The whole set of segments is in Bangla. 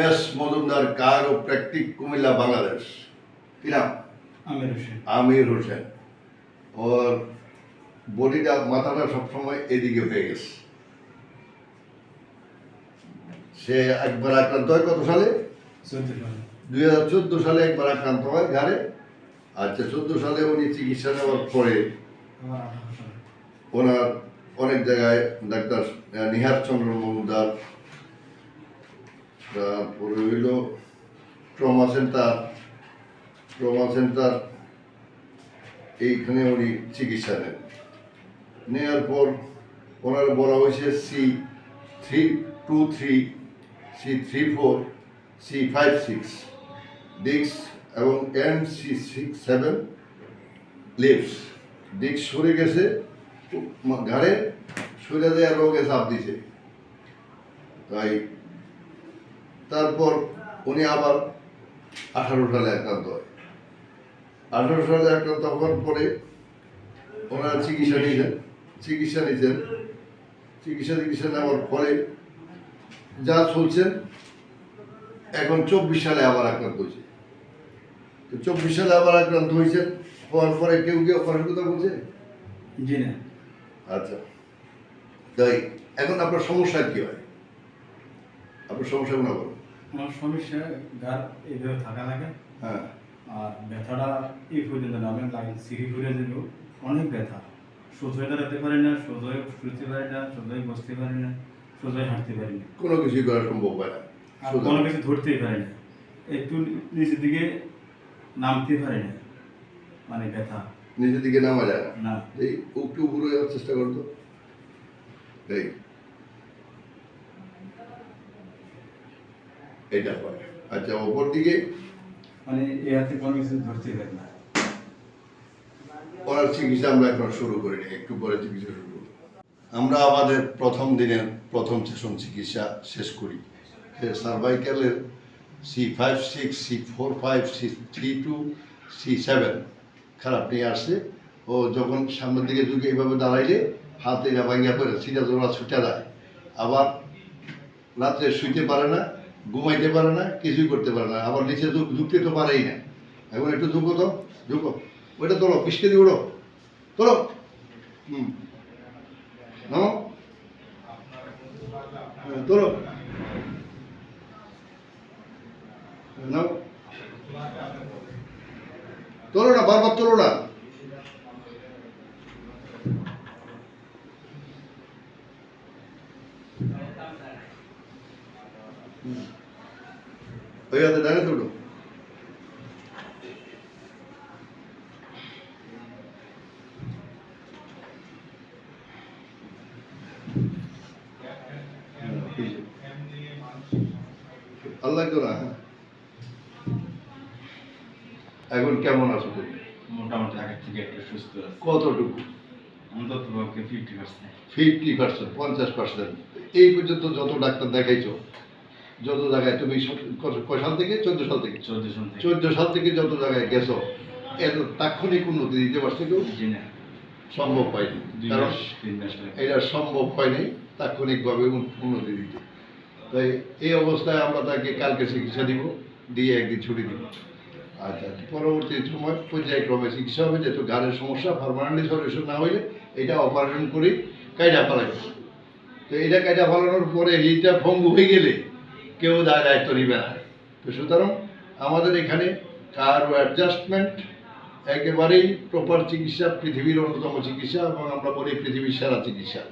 এস মজুমদার কার ও প্র্যাকটিক কুমিল্লা বাংলাদেশ। কি নাম? আমির হোসেন। আমির হোসেন। ওর বডিটা মাথাটা সবসময় এদিকে হয়ে গেছে। সে একবার আক্রান্ত হয় কত সালে? দুই হাজার চোদ্দ সালে একবার আক্রান্ত হয় ঘাড়ে। আচ্ছা চোদ্দ সালে উনি চিকিৎসা নেওয়ার পরে আমার আঠারো সালে ওনার অনেক জায়গায় ডাক্তার নিহার চন্দ্র মজুমদার তারপরে হইল। ট্রমা সেন্টার ট্রমা সেন্টার, এইখানে উনি চিকিৎসা নেন। নেওয়ার পর ওনার বলা হয়েছে C three two three, C three four, C five six ডিক্স এবং এম সি সিক্স সেভেন লিভস। ডিক্স সরে গেছে ঘাড়ে সরে দেওয়ার রোগে চাপ দিছে। তাই তারপর উনি আবার আঠারো সালে আক্রান্ত হয়। আঠারো সালে আক্রান্ত হওয়ার পরে ওনারা চিকিৎসা নিয়েছেন চিকিৎসা নিয়েছেন চিকিৎসা চিকিৎসা নেওয়ার পরে যা চলছেন এখন চব্বিশ সালে আবার আক্রান্ত হয়েছে। তো চব্বিশ সালে আবার আক্রান্ত হয়েছেন হওয়ার পরে কেউ কেউ অপারেশন কথা বলছে? জি না। আচ্ছা। তাই এখন আপনার সমস্যা কি হয়? আপনার সমস্যা কোনো বলুন আমার সমস্যা গার এইভাবে থাকা লাগে হ্যাঁ। আর ব্যথাটা এই পর্যন্ত নামে লাগে সিঁড়ি ঘুরে দিল অনেক ব্যথা। সোজাই দাঁড়াতে পারি না সোজাই শুতে পারি না সোজাই বসতে পারি না সোজাই হাঁটতে পারি না। কোনো কিছুই করা সম্ভব হয় না। আর কোনো কিছু ধরতেই পারি না। একটু নিচের দিকে নামতে পারি না মানে ব্যথা। নিজের দিকে নামা যায় না। না। এই একটু উপরে যাওয়ার চেষ্টা করতো এই এটা হয়। আচ্ছা ওপর দিকে? মানে এই হাতে কোনো কিছু ধরতেই পারি না। ওনার চিকিৎসা আমরা এখন শুরু করিনি একটু পরে চিকিৎসা শুরু আমরা আমাদের প্রথম দিনের প্রথম সেশন চিকিৎসা শেষ করি। সার্ভাইকেলের C five six C four five C three two C seven খারাপ নিয়ে আসছে। ও যখন সামনের দিকে ঝুঁকে এইভাবে দাঁড়াইলে হাতে ভাঙ্গিয়া পড়ে সিধা জোড়া ছুটে যায়। আবার রাত্রে শুইতে পারে না ঘুমাইতে পারে না কিছুই করতে পারে না। আবার নিচে ঝুঁকতে তো পারেই না। এখন একটু ঝুঁকো তো ঝুঁকো ওইটা তোলো পিসকে দিয়ে ওড়ো তোলো। হুম। হ্যাঁ, তোলো। তোলো না বারবার তোলো না হুম। ওই হাতে দাঁড়িয়ে তোলো আল্লাহ না এখন কেমন আছো তুমি মোটামুটি আগের থেকে একটু সুস্থ আছে কতটুকু অন্তত পক্ষে ফিফটি পার্সেন্ট ফিফটি পার্সেন্ট পঞ্চাশ পার্সেন্ট এই পর্যন্ত যত ডাক্তার দেখাইছো যত জায়গায় তুমি কয় সাল থেকে? চোদ্দ সাল থেকে। চোদ্দ সাল থেকে। যত জায়গায় গেছো এত তাৎক্ষণিক উন্নতি দিতে পারছে কেউ? সম্ভব হয়নি। কারণ এটা সম্ভব হয়নি তাৎক্ষণিকভাবে উন- উন্নতি দিতে। তাই এই অবস্থায় আমরা তাকে কালকে চিকিৎসা দিব দিয়ে একদিন ছুটি দিব। আচ্ছা পরবর্তী সময় পর্যায়ক্রমে চিকিৎসা হবে যেহেতু গানের সমস্যা পারমানেন্টলি সলিউশন না হইলে এটা অপারেশন করে কায়দা ফেলাইবে তো এটা কায়দা ফেলানোর পরে এইটা ভঙ্গ হয়ে গেলে কেউ দায় দায়িত্ব নিবে না। তো সুতরাং আমাদের এখানে কার অ্যাডজাস্টমেন্ট একেবারেই প্রপার চিকিৎসা পৃথিবীর অন্যতম চিকিৎসা এবং আমরা বলি পৃথিবীর সেরা চিকিৎসা।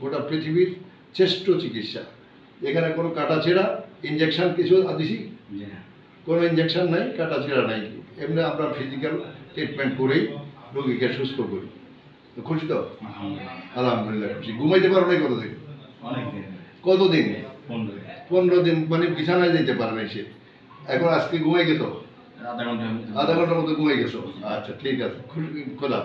গোটা পৃথিবীর শ্রেষ্ঠ চিকিৎসা। এখানে কোনো কাটা ছেঁড়া ইঞ্জেকশন কিছু দিছি কোনো ইঞ্জেকশন নাই কাটা ছেঁড়া নাই। এমনি আমরা ফিজিক্যাল ট্রিটমেন্ট করেই রোগীকে সুস্থ করি। তো খুশি তো? আলহামদুলিল্লাহ। খুশি। ঘুমাইতে পারো নাই কতদিন? অনেক দিন। কতদিন পনেরো দিন। মানে বিছানায় যেতে পারে নাই সে এখন আজকে ঘুমাই গেছো আধা ঘণ্টা আধা ঘণ্টার মতো ঘুমাই গেছো আচ্ছা ঠিক আছে খোলা।